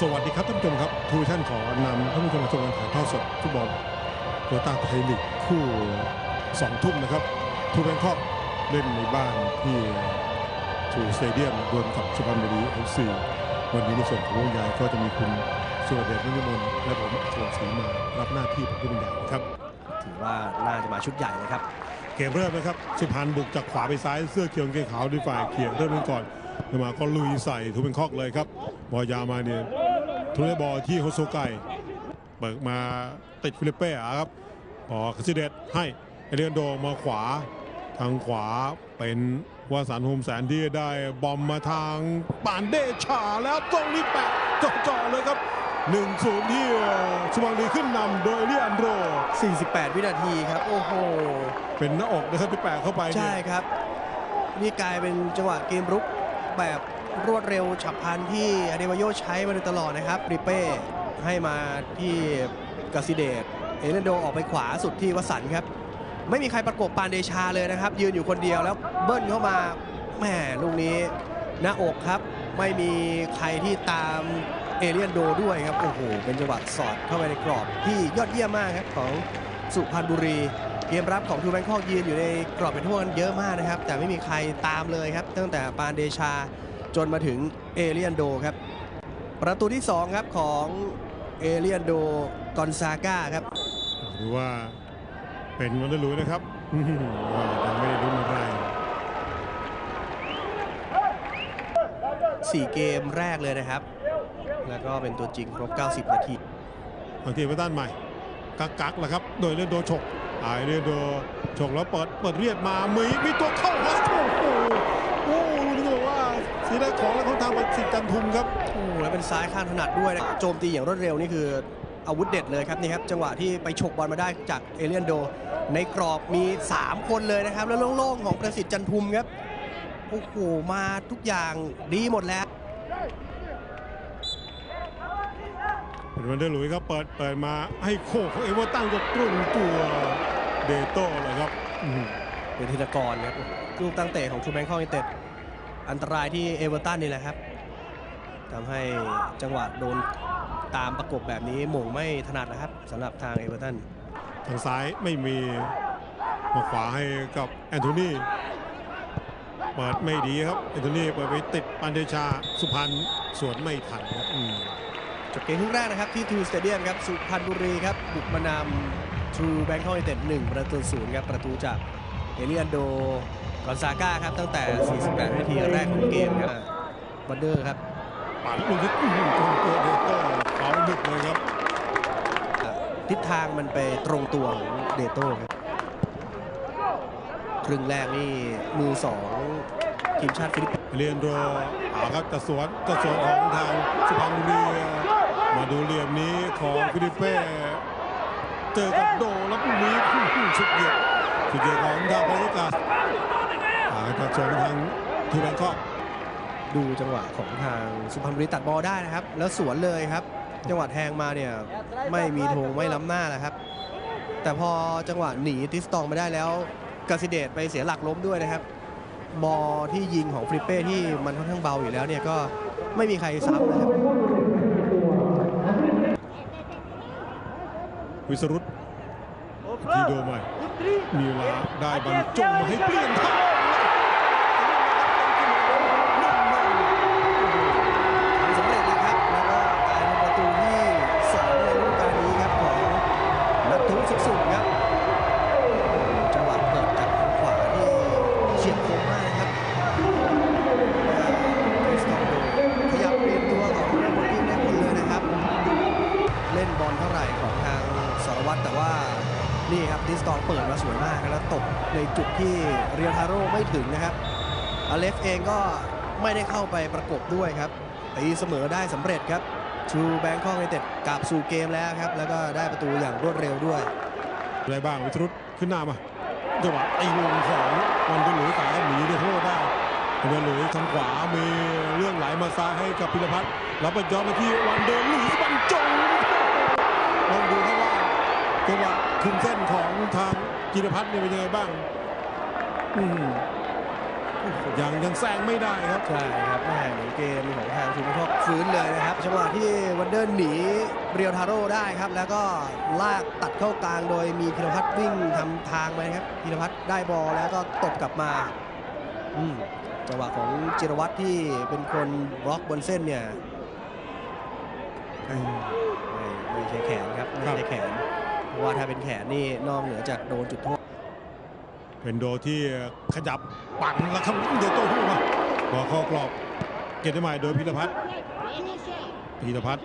สวัสดีครับท่านผู้ชมครับทูวิชั่นขอนำท่านผู้ชมมาชมการถ่ายทอดสดฟุตบอลโตต้าไทยลีกคู่สองทุ่มนะครับทูแบงคอกเล่นในบ้านที่ทูสเตเดียมดวลกับสุพรรณบุรีเอฟซีวันนี้ในส่วนของวงใหญ่ก็จะมีคุณสุรเดชนิมนต์และผมอัศวศรีมารับหน้าที่เป็นผู้บรรยายนะครับ ถือว่าน่าจะมาชุดใหญ่เลยครับ เกมเริ่มนะครับสุพรรณบุกจากขวาไปซ้ายเสื้อเขียวกางเกงขาวด้วยฝ่ายเขียวเริ่มเล่นก่อนเดินมาก็ลุยใส่ทูเป็นคอกเลยครับบอลยาวมาเนี่ย ทุเรศบอลที่โฮโซไกเบิกมาติดฟิลิปเป้อะครับพอคาซิเดตให้เอเลียนโดมาขวา ทางขวาเป็นวาสันโฮมแสนที่ได้บอมมาทางปานเดชาแล้วตรงนี้แปะจ่อๆเลยครับ1-0ที่สุพรรณบุรีขึ้นนำโดยเอเลียนโด48 วินาทีครับ โอ้โห เป็นหน้าอกนะครับที่แปะเข้าไปเนี่ยใช่ครับ นี่กลายเป็นจังหวะเกมรุกแบบ รวดเร็วฉับพลันที่อเดวาโยใช้มาโดยตลอดนะครับริเป้ให้มาที่กาซิเดตเอเลนโดออกไปขวาสุดที่วสันครับ ไม่มีใครประกบปานเดชาเลยนะครับ ยืนอยู่คนเดียวแล้วเบิ้ลเข้ามาแหมลูกนี้หน้าอกครับ ไม่มีใครที่ตามเอเลียนโดด้วยครับ โอ้โห เป็นจังหวะสอดเข้าไปในกรอบที่ยอดเยี่ยมมากครับของสุพรรณบุรีเกมรับของทูแบงคอกยืนอยู่ในกรอบเป็นทั่วกันเยอะมากนะครับ แต่ไม่มีใครตามเลยครับ ตั้งแต่ปานเดชา จนมาถึงเอเลียนโดครับ ประตูที่ 2 ครับของเอเลียนโดกอนซาก้าครับหรือว่าเป็นวันเดอร์ลุยนะครับอื้อหือว่ายังไม่ได้ลุ้นอะไร4เกมแรกเลยนะครับ แล้วก็เป็นตัวจริงครบ 90 นาทีบางทีไปด้านใหม่ กักกักๆแหละครับ โดยเลือดโดฉกอายเลือดโดฉกแล้วเปิดเปิดเรียดมามีมีตัวเข้าวัดโอ้โหโอ้โหนี่ก็บอกว่าเสียดายของแล้วเขาทางประสิทธิ์จันทุมครับโอ้โหแล้วเป็นซ้ายข้างถนัดด้วยนะโจมตีอย่างรวดเร็วนี่คืออาวุธเด็ดเลยครับนี่ครับจังหวะที่ไปฉกบอลมาได้จากเอเลียนโด ในกรอบมี 3 คนเลยนะครับ แล้วโล่งๆของประสิทธิ์จันทุมครับโอ้โหมาทุกอย่างดีหมดแล้วเป็นวันเดอร์ลุยครับเปิดเปิดมาให้โคกของเอเวอร์ตันก็ตรงตัวเดโต้เลยครับอื้อหือเป็นธินกรครับลูกตั้งเตะของทูแบงคอกยูไนเต็ด อันตรายที่เอเวอร์ตันนี่แหละครับทำให้จังหวะโดนตามประกบแบบนี้หม่งไม่ถนัดนะครับสำหรับทางเอเวอร์ตันทางซ้ายไม่มีมาขวาให้กับแอนโทนีเปิดไม่ดีครับแอนโทนีเปิดไปติดปันเดชาสุพรรณสวนไม่ทันครับอืมจบเกมครึ่งแรกนะครับที่ทูสเตเดียมครับสุพรรณบุรีครับบุกมานำทูแบงคอกยูไนเต็ด1ประตูศูนย์ครับประตูจากเอเลียนโด กอนซาก้าครับตั้งแต่ 48 นาทีแรกของเกมครับบันเดอร์ครับปัดลูกที่ตัวเดโต้เขาดึกเลยครับ ทิศทางมันไปตรงตัวของเดโต้ครับครึ่งแรกนี่มือสองทีมชาติฟิลิปปินส์เรียนโดอาครับจะสวนจะสวนของทางสุพรรณบุรีมาดูเหลี่ยมนี้ของฟิลิปเป้เจอกับโดแล้วลูกนี้อื้อชุดเดียวชุดเดียวของทางพาริกาอาจะสวนทางทูแบงคอกดูจังหวะของทางสุพรรณบุรีตัดบอลได้นะครับ แล้วสวนเลยครับ จังหวะแทงมาเนี่ยไม่มีธงไม่ล้ำหน้าแล้วครับ แต่พอจังหวะหนีติสตองมาได้แล้วกาซิเดตไปเสียหลักล้มด้วยนะครับบอลที่ยิงของฟริปเป้ที่มันค่อนข้างเบาอยู่แล้วเนี่ยก็ไม่มีใครซ้ำนะครับวิสรุตที่โดใหม่มีเวลาได้บรรจงมาให้เปลี่ยนทา นี่ครับดิสตองเปิดมาสวยมากแล้วตกในจุดที่เรียลทาโร่ไม่ถึงนะครับอเล็กซ์เองก็ไม่ได้เข้าไปประกบด้วยครับตีเสมอได้สำเร็จครับชูแบงคอกยูไนเต็ดกลับสู่เกมแล้วครับ แล้วก็ได้ประตูอย่างรวดเร็วด้วยอะไรบ้างวิสรุตขึ้นหน้ามาจังหวะตีลงของวันเดอร์หลุยสายหนีได้โทษได้วันดอร์หลุยทางขวามีเรื่องไหลมาซ้ายให้กับพิรพัฒน์แล้วไปย้อนมาที่วันเดอร์หลุยบรรจงลองดูครับว่าจังหวะคุมเส้น ทางจิรพัฒน์เนี่ยเป็นยังไงบ้างอืมยังยังแซงไม่ได้ครับ ใช่ครับแม่เหมือนเกมของทางทีมพวกฟื้นเลยนะครับจังหวะที่วันเดอร์หนีเรียวทาโร่ได้ครับ แล้วก็ลากตัดเข้ากลางโดยมีพิรพัฒน์วิ่งทำทางไปครับพิรพัฒน์ได้บอลแล้วก็ตบกลับมาอืมจังหวะของจิรวัตรที่เป็นคนบล็อกบนเส้นเนี่ยไม่ไม่ใช่แขนครับไม่ใช่แขน ราะว่าถ้าเป็นแขนนี่นอกเหนือจากโดนจุดโทษเป็นโดที่ขยับปั่นแล้วครับเดี๋ยวโต้ขึ้นมาบอลเข้ากรอบเก็บได้ใหม่โดยพิรพัฒน์พิรพัฒน์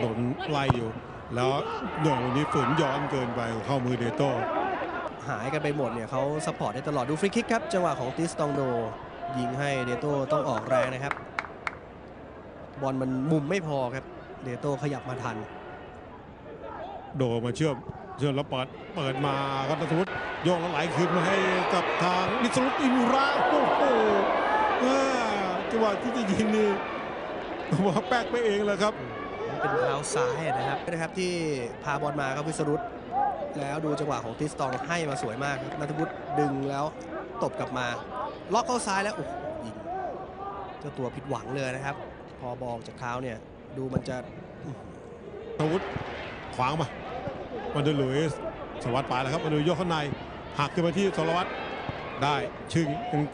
โดนไล่อยู่ แล้วหน่วยวันนี้ฝืนย้อนเกินไปเข้ามือเดโต้หายกันไปหมดเนี่ยเขาซัพพอร์ตได้ตลอดดูฟรีคิกครับจังหวะของติสตองโดยิงให้เดโต้ต้องออกแรงนะครับ บอลมันมุมไม่พอครับ เดโต้ขยับมาทัน โดมาเชื่อม เชื่อมแล้วเปิดเปิดมาครับนัทวุฒิโยกแล้วไหลคืนมาให้กับทางนิสรุตอิมูระโอ้โหอ่าจังหวะที่จะยิงนี่ว่าแป๊กไปเองเลยครับเป็นเท้าซ้ายนะครับนะครับที่พาบอลมาครับวิสรุตแล้วดูจังหวะของติสตองให้มาสวยมากครับนัทวุฒิดึงแล้วตบกลับมา ล็อกเข้าซ้ายแล้วโอ้โหยิงเจ้าตัวผิดหวังเลยนะครับ พอบอลจากเท้าเนี่ยดูมันจะอาวุธขวางมา วันเดอร์ลุยส์สวัสดิ์ไปแล้วครับวันเดอร์ยกข้างในหักขึ้นมาที่สรวัตรได้ชึง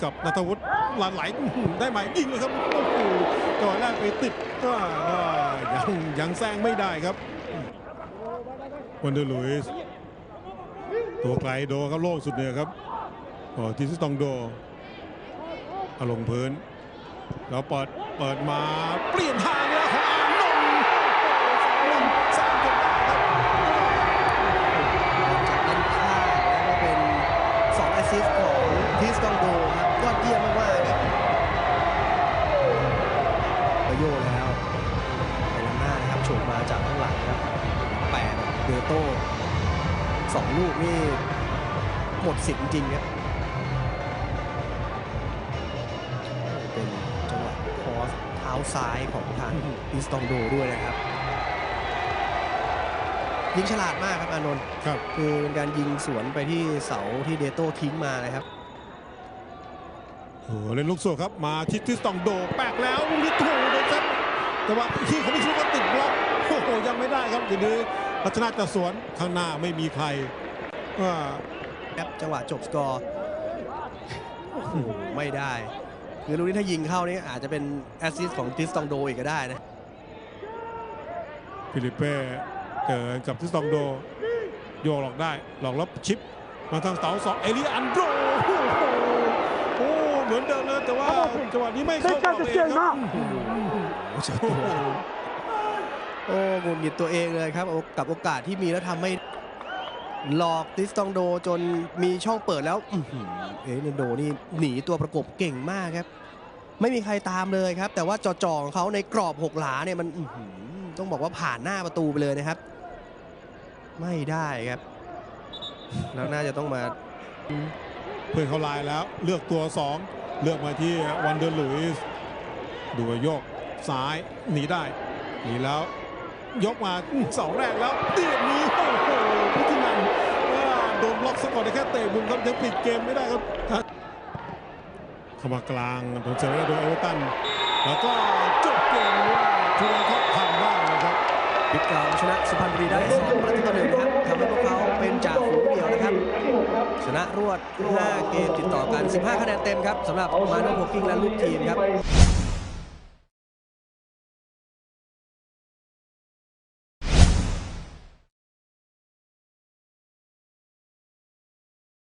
กับนัทวุฒิหลานไหลได้ไหมยิงเลยครับโอ้โหจังหวะแรกไปติดก็ยังยังแซงไม่ได้ครับวันเดอร์ลุยส์ตัวไกลโดครับโล่งสุดเนี่ยครับโอ้ทีสตองโดเอาลงพื้น แล้วเปิดเปิดมาเปลี่ยนทาง ลูกนี่หมดสิทธิ์จริงๆครับเป็นจังหวะคอสเท้าซ้ายของทางทิสตองโดด้วยนะครับ ยิงฉลาดมากครับอานนท์ครับคือเป็นการยิงสวนไปที่เสาที่เดโต้ทิ้งมานะครับโอ้โหเล่นลูกโซ่ครับมาทิศที่สตองโดแปลกแล้วลูกนี้ถูกเลยครับ แต่ว่าที่เขาไม่ชุก็ติดบล็อกโอ้โหยังไม่ได้ครับทีนี้รัชนาจะสวนข้างหน้าไม่มีใครว่า ครับจังหวะจบสกอร์โอ้โหไม่ได้ คือลูกนี้ถ้ายิงเข้านี่อาจจะเป็นแอสซิสต์ของทิสตองโดอีกก็ได้นะฟิลิปเป้เจอกับทิสตองโด โยกหลอกได้ หลอกแล้วชิป มาทางเสาสองเอลิอันโดโอ้โหโอ้เหมือนเดิมเลยแต่ว่าจังหวะนี้ไม่เข้ากรอบเองครับโอ้โหโอ้หงุดหงิดตัวเองเลยครับโอ้กับโอกาสที่มีแล้วทำไม่ หลอกติสตองโดจนมีช่องเปิดแล้วเอเลนโดนี่หนีตัวประกบเก่งมากครับ ไม่มีใครตามเลยครับ แต่ว่าจอจองเขาในกรอบหกหลาเนี่ยมันต้องบอกว่าผ่านหน้าประตูไปเลยนะครับ ไม่ได้ครับ แล้วน่าจะต้องมา เพื่อนเขาลายแล้ว เลือกตัว2เลือกมาที่วันเดอร์ลุยส์ดูว่าโยกซ้ายหนีได้หนีแล้ว ยกมาเสาแรกแล้วเตียบนี้โอ้โหพุทธินันว่า โดนบล็อกซะก่อนได้แค่เตะมุมครับยังปิดเกมไม่ได้ครับเข้ามากลางโดนเซอร์โดยเอเวอร์ตันแล้วก็จบเกมว่าทุเรนเขาทำได้นะครับบิ๊กเกาชนะสุพรรณบุรีได้สองประตูต่อหนึ่งครับทำให้พวกเขาเป็นจ่าฝูงเดียวนะครับ ชนะรวด 5 เกมติดต่อกัน 15 คะแนนเต็มครับสำหรับมาโนโพกิ้งและลูกทีมครับ